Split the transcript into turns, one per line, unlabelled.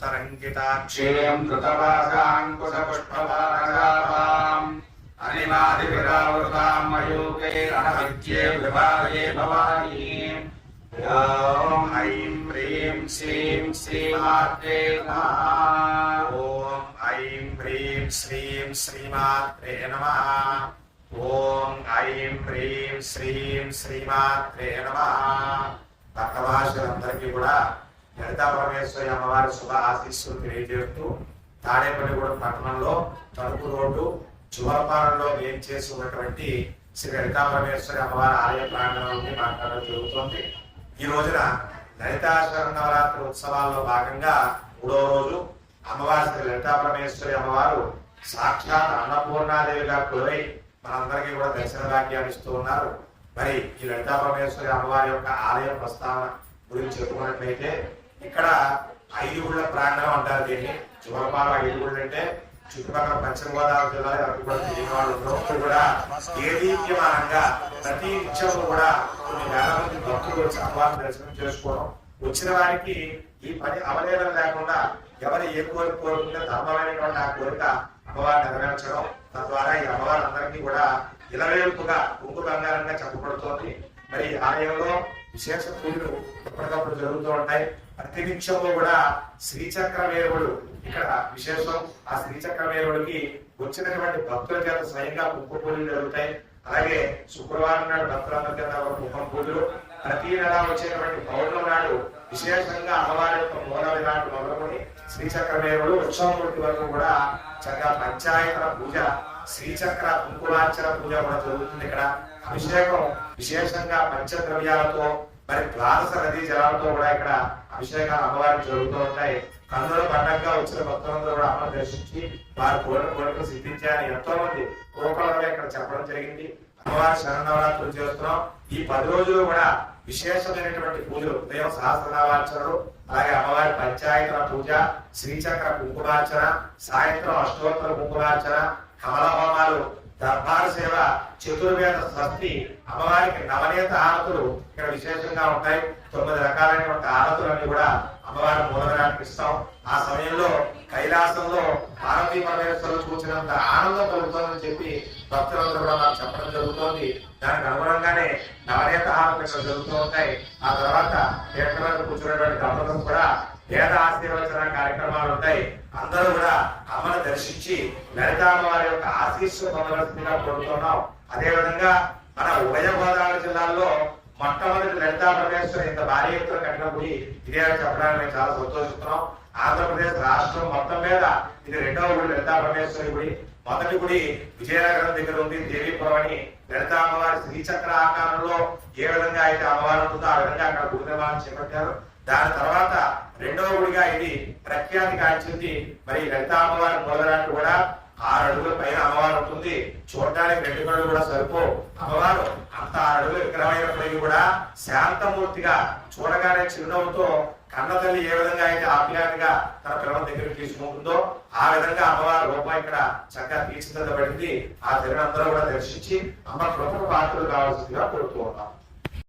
तरङ्गिताक्षेयम् कृतवासाङ्कुशपुष्पवाराम् अनिमादिविरावृताम् मयूकैरणविद्ये विभागे भवानी ॐ ऐं ह्रीं श्रीं श्रीमात्रे नमः ॐ ऐं ह्रीं श्रीं श्रीमात्रे नमः ఓం ఐం హ్రీం శ్రీం శ్రీమాత్రే నమ భక్తభాషలందరికీ కూడా లలితా పరమేశ్వరి అమ్మవారి శుభ ఆశీస్సులు తెలియజేస్తూ తాడేపల్లిగూడెం పట్టణంలో తలుపు రోడ్డు చువరపాలెంలో ఏం చేసి ఉన్నటువంటి శ్రీ లలితా పరమేశ్వరి అమ్మవారి ఆలయ ప్రాంగణం మాట్లాడడం జరుగుతోంది. ఈ రోజున లలితా నవరాత్రి ఉత్సవాల్లో భాగంగా మూడో రోజు అమ్మవారి శ్రీ లలితా పరమేశ్వరి అమ్మవారు సాక్షాత్ అన్నపూర్ణాదేవిగా కొలువై మనందరికీ కూడా దర్శన భాగ్యాన్ని ఇస్తూ ఉన్నారు. మరి ఈ లలితా పరమేశ్వరి అమ్మవారి యొక్క ఆలయ ప్రస్తావన గురించి చెప్పుకున్నట్లయితే ఇక్కడ ఐదు గుళ్ళ ప్రాంగణం అంటారు దీన్ని. చివరపాలెం ఐదు గుళ్ళు అంటే చుట్టుపక్కల పశ్చిమ గోదావరి జిల్లా ఎవరికి కూడా తెలియని వాళ్ళు ఉండరు. ఇప్పుడు కూడా దేదీప్యమానంగా ప్రతి నిత్యం కూడా కొన్ని వేల మంది భక్తులు వచ్చి అమ్మవారిని దర్శనం చేసుకోవడం. వచ్చిన వారికి ఈ పని అవలేదం లేకుండా ఎవరు ఏ కోరిక కోరుకుంటే ధర్మమైనటువంటి ఆ కోరిక అమ్మవారిని నెరవేర్చడం. తద్వారా ఈ అమ్మవారందరికీ కూడా ఇలవేల్పుగా కుంకు బంగారంగా చెప్పబడుతోంది. మరి ఆలయంలో విశేష పూజలు ఎప్పటికప్పుడు జరుగుతూ ఉంటాయి. ప్రతి నిమిషంలో కూడా శ్రీచక్ర వేరుడు ఇక్కడ విశేషం ఆ శ్రీచక్ర వేరుడికి వచ్చినటువంటి భక్తుల చేత స్వయంగా కుంకుమ పూజలు జరుగుతాయి. అలాగే శుక్రవారం నాడు భక్తులందరి చేత ఒక పూజలు. ప్రతి నెల వచ్చేటువంటి పౌర్ణమి నాడు విశేషంగా అమ్మవారి యొక్క మూల విరాట్ మొదలుకొని శ్రీచక్రమేవుడు ఉత్సవం వరకు కూడా చక్కగా పంచాయతన పూజ శ్రీచక్ర కుంకుమార్చన పూజ కూడా జరుగుతుంది ఇక్కడ. అభిషేకం విశేషంగా పంచద్రవ్యాలతో మరి ద్వాదశ నదీ జలాలతో కూడా ఇక్కడ అభిషేకాలు అమ్మవారికి జరుగుతూ ఉంటాయి. కన్నుల పండగగా వచ్చిన భక్తులందరూ కూడా అమ్మను దర్శించి వారి కోరిన కోరికలు సిద్ధించారని ఎంతో మంది పూర్వకులుగా ఇక్కడ చెప్పడం జరిగింది. అమ్మవారి శరణవరాత్రులు చేస్తున్నాం. ఈ పది రోజులు కూడా విశేషమైనటువంటి పూజలు. ఉదయం సహస్రనామార్చనలు అలాగే అమ్మవారి పంచాయతన పూజ శ్రీచక్ర కుంకుమార్చన సాయంత్రం అష్టోత్తర కుంకుమార్చన కమలహోమాలు దర్బార సేవ చతుర్వేద స్వస్తి అమ్మవారికి నవనేత ఆరతులు ఇక్కడ విశేషంగా ఉంటాయి. తొమ్మిది రకాలైనటువంటి ఆరతులన్నీ కూడా అమ్మవారి మూలధనానికి ఇస్తాం. ఆ సమయంలో కైలాసంలో పార్వతీ పరమేశ్వరులు చూసినంత ఆనందం కలుగుతుందని చెప్పి భక్తులందరూ కూడా మాకు చెప్పడం జరుగుతోంది. దానికి అనుగుణంగానే నవనేత హారతులు ఇక్కడ జరుగుతూ ఉంటాయి. ఆ తర్వాత పీఠ కూర్చున్నటువంటి దంపతులు కూడా వేద ఆశీర్వచన కార్యక్రమాలు ఉంటాయి. అందరూ కూడా అమ్మను దర్శించి లలితామ్మ వారి యొక్క ఆశీస్సు పొందవలసిందిగా కోరుతున్నాం. అదే విధంగా మన ఉభయ గోదావరి జిల్లాల్లో మొట్టమొదటి లలితా పరమేశ్వరి ఇంత భారీ ఎత్తున కట్టిన గుడి ఇదే చెప్పడానికి మేము చాలా సంతోషిస్తున్నాం. ఆంధ్రప్రదేశ్ రాష్ట్రం మొత్తం మీద ఇది రెండవ గుడి లలితా పరమేశ్వరి గుడి. మొదటి గుడి విజయనగరం దగ్గర ఉంది దేవీపురం అని లలిత అమ్మవారి శ్రీచక్ర ఆకారంలో ఏ విధంగా అయితే అమ్మవారు ఉంటుందో ఆ విధంగా అక్కడ గుడి నిర్మాణం చేపట్టారు. దాని తర్వాత రెండవ గుడిగా ఇది ప్రఖ్యాతి కాల్చింది మరి లలిత అమ్మవారి మొదలాంటి కూడా ఆరు అడుగుల పైన అమ్మవారు ఉంటుంది. చూడడానికి రెండు కళ్ళు కూడా సరిపో అమ్మవారు అంత ఆరు అడుగుల విగ్రహమైనప్పటికీ కూడా శాంతమూర్తిగా చూడగానే చిరునవ్వుతో కన్న తల్లి ఏ విధంగా అయితే ఆప్యాయంగా తన పిల్లల దగ్గరికి తీసుకుంటుందో ఆ విధంగా అమ్మవారి రూపం ఇక్కడ చక్కగా తీర్చిదిద్దబడింది. ఆ తిరునందరూ కూడా దర్శించి అమ్మ కృపకు పాత్రలు కావాల్సిందిగా కోరుతూ ఉన్నాం.